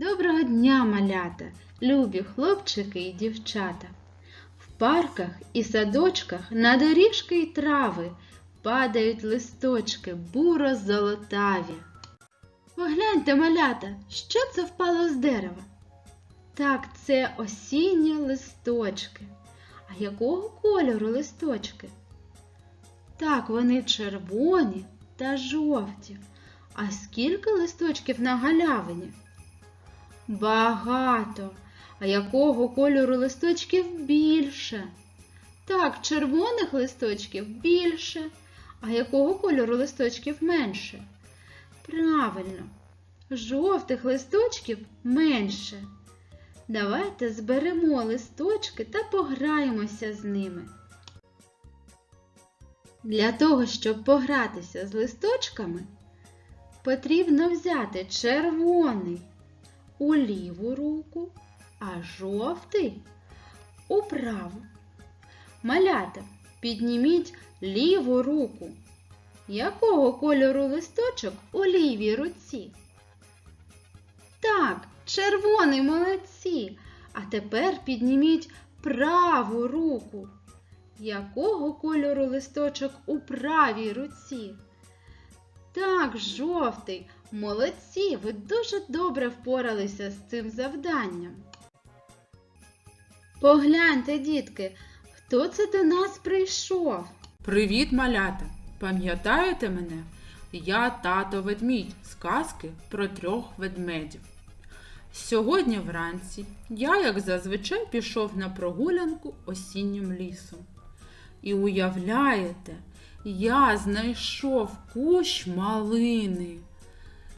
Доброго дня, малята, любі хлопчики і дівчата. В парках і садочках на доріжки й трави падають листочки буро-золотаві. Погляньте, малята, що це впало з дерева? Так, це осінні листочки. А якого кольору листочки? Так, вони червоні та жовті. А скільки листочків на галявині? Багато. А якого кольору листочків більше? Так, червоних листочків більше. А якого кольору листочків менше? Правильно, жовтих листочків менше. Давайте зберемо листочки та пограємося з ними. Для того, щоб погратися з листочками, потрібно взяти червоний у ліву руку, а жовтий у праву. Малята, підніміть ліву руку. Якого кольору листочок у лівій руці? Так, червоний молодці. А тепер підніміть праву руку. Якого кольору листочок у правій руці? Так, жовтий. Молодці, ви дуже добре впоралися з цим завданням. Погляньте, дітки, хто це до нас прийшов? Привіт, малята! Пам'ятаєте мене? Я тато ведмідь з казки про трьох ведмедів. Сьогодні вранці я, як зазвичай, пішов на прогулянку осіннім лісом. І уявляєте, я знайшов кущ малини.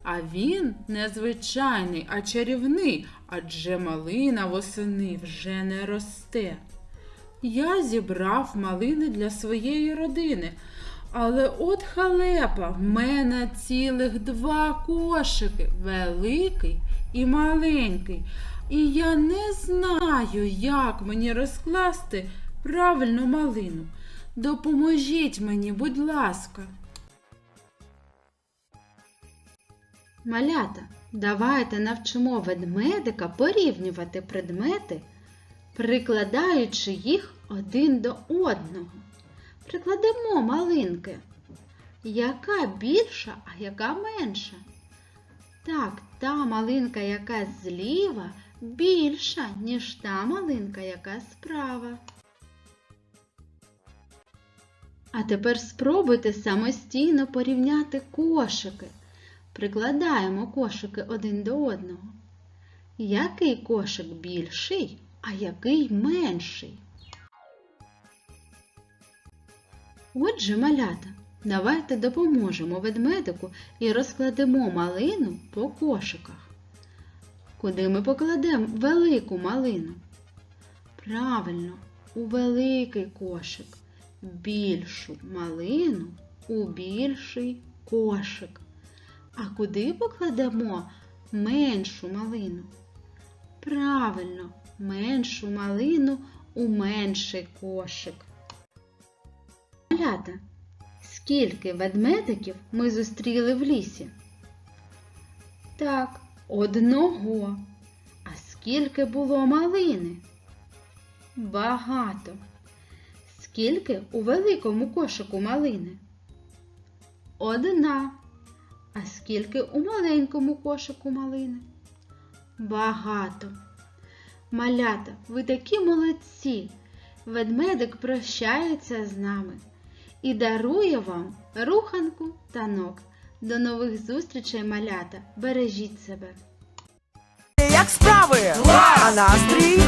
А він незвичайний, а чарівний, адже малина восени вже не росте. Я зібрав малини для своєї родини. Але от халепа, в мене цілих два кошики, великий і маленький. І я не знаю, як мені розкласти правильно малину. Допоможіть мені, будь ласка. Малята, давайте навчимо ведмедика порівнювати предмети, прикладаючи їх один до одного. Прикладемо малинки. Яка більша, а яка менша? Так, та малинка, яка зліва, більша, ніж та малинка, яка справа. А тепер спробуйте самостійно порівняти кошики. Прикладаємо кошики один до одного. Який кошик більший, а який менший? Отже, малята, давайте допоможемо ведмедику і розкладемо малину по кошиках. Куди ми покладемо велику малину? Правильно, у великий кошик. Більшу малину у більший кошик. А куди покладемо меншу малину? Правильно, меншу малину у менший кошик. Малята, скільки ведмедиків ми зустріли в лісі? Так, одного. А скільки було малини? Багато. Скільки у великому кошику малини? Одна. А скільки у маленькому кошику малини? Багато. Малята, ви такі молодці. Ведмедик прощається з нами і дарує вам руханку танок. До нових зустрічей, малята. Бережіть себе. Як справи? А настрій?